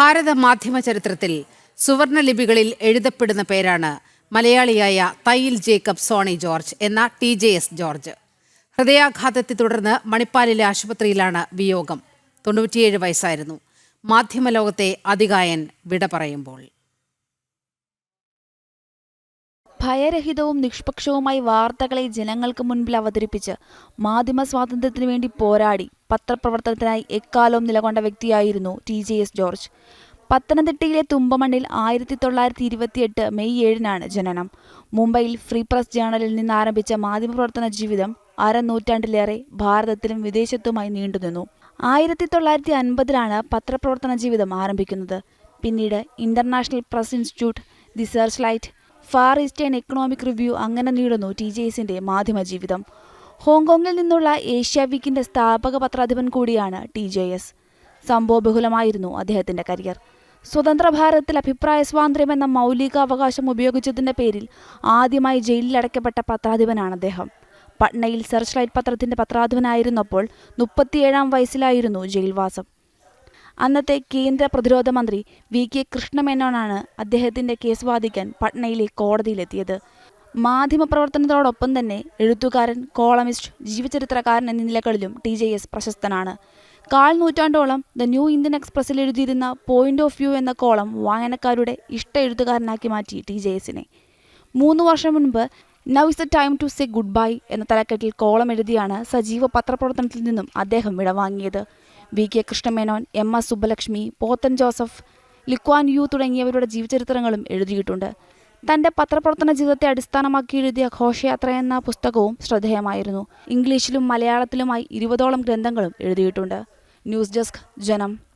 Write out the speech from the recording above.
ഭാരത മാധ്യമ ചരിത്രത്തിൽ സുവർണ ലിപികളിൽ എഴുതപ്പെടുന്ന പേരാണ് മലയാളിയായ തയ്യിൽ ജേക്കബ് സോണി ജോർജ് എന്ന ടി ജെ എസ് ജോർജ്. ഹൃദയാഘാതത്തെ തുടർന്ന് മണിപ്പാലിലെ ആശുപത്രിയിലാണ് വിയോഗം. തൊണ്ണൂറ്റിയേഴ് വയസ്സായിരുന്നു. മാധ്യമലോകത്തെ അതികായൻ വിട പറയുമ്പോൾ. ഭയരഹിതവും നിഷ്പക്ഷവുമായി വാർത്തകളെ ജനങ്ങൾക്ക് മുൻപിൽ അവതരിപ്പിച്ച് മാധ്യമ സ്വാതന്ത്ര്യത്തിനു വേണ്ടി പോരാടി പത്രപ്രവർത്തനത്തിനായി എക്കാലവും നിലകൊണ്ട വ്യക്തിയായിരുന്നു ടി ജെ എസ് ജോർജ്. പത്തനംതിട്ടയിലെ തുമ്പമണ്ണിൽ ആയിരത്തി തൊള്ളായിരത്തി ഇരുപത്തിയെട്ട് മെയ് ഏഴിനാണ് ജനനം. മുംബൈയിൽ ഫ്രീ പ്രസ് ജേണലിൽ നിന്ന് ആരംഭിച്ച മാധ്യമപ്രവർത്തന ജീവിതം അരനൂറ്റാണ്ടിലേറെ ഭാരതത്തിലും വിദേശത്തുമായി നീണ്ടുനിന്നു. ആയിരത്തി തൊള്ളായിരത്തി അൻപതിലാണ് പത്രപ്രവർത്തന ജീവിതം ആരംഭിക്കുന്നത്. പിന്നീട് international press institute the search light far eastern economic review അങ്ങനെ നീളുന്നു ടി ജെ എസിന്റെ മാധ്യമ ജീവിതം ഹോങ്കോങ്ങിൽ നിന്നുള്ള ഏഷ്യ വീക്കിന്റെ സ്ഥാപക പത്രാധിപൻ കൂടിയാണ് ടി ജെ എസ്. സംഭവബഹുലമായിരുന്നു അദ്ദേഹത്തിന്റെ കരിയർ. സ്വതന്ത്ര ഭാരതത്തിൽ അഭിപ്രായ സ്വാതന്ത്ര്യം എന്ന മൗലികാവകാശം ഉപയോഗിച്ചതിന്റെ പേരിൽ ആദ്യമായി ജയിലിൽ അടയ്ക്കപ്പെട്ട പത്രാധിപനാണ് അദ്ദേഹം. പട്നയിൽ സെർച്ച് ലൈറ്റ് പത്രത്തിന്റെ പത്രാധിപനായിരുന്നപ്പോൾ മുപ്പത്തിയേഴാം വയസ്സിലായിരുന്നു ജയിൽവാസം. അന്നത്തെ കേന്ദ്ര പ്രതിരോധ മന്ത്രി വി കെ കൃഷ്ണമേനോനാണ് അദ്ദേഹത്തിന്റെ കേസ് വാദിക്കാൻ പട്നയിലെ കോടതിയിലെത്തിയത്. മാധ്യമപ്രവർത്തനത്തോടൊപ്പം തന്നെ എഴുത്തുകാരൻ കോളമിസ്റ്റ് ജീവചരിത്രകാരൻ എന്നീ നിലകളിലും ടി ജെ എസ് പ്രശസ്തനാണ്. കാൽ നൂറ്റാണ്ടോളം ദ ന്യൂ ഇന്ത്യൻ എക്സ്പ്രസിൽ എഴുതിയിരുന്ന പോയിന്റ് ഓഫ് വ്യൂ എന്ന കോളം വായനക്കാരുടെ ഇഷ്ട എഴുത്തുകാരനാക്കി മാറ്റി ടി ജെ എസിനെ. മൂന്ന് വർഷം മുൻപ് now is the time to say goodbye എന്ന തലക്കെട്ടിൽ കോളം എഴുതിയാണ് സജീവ പത്രപ്രവർത്തനത്തിൽ നിന്നും അദ്ദേഹം വിടവാങ്ങിയത്. V K Krishna Menon M S Subbulakshmi Pothan Joseph Lee Kuan Yew തുടങ്ങിയവരുടെ ജീവചരിത്രങ്ങളും എഴുതിയിട്ടുണ്ട്. തന്റെ പത്രപ്രവർത്തന ജീവിതത്തെ അടിസ്ഥാനമാക്കി എഴുതിയ ഘോഷയാത്ര എന്ന പുസ്തകവും ശ്രദ്ധേയമായിരുന്നു. ഇംഗ്ലീഷിലും മലയാളത്തിലുമായി ഇരുപതോളം ഗ്രന്ഥങ്ങളും എഴുതിയിട്ടുണ്ട്. ന്യൂസ് ഡെസ്ക് ജനം.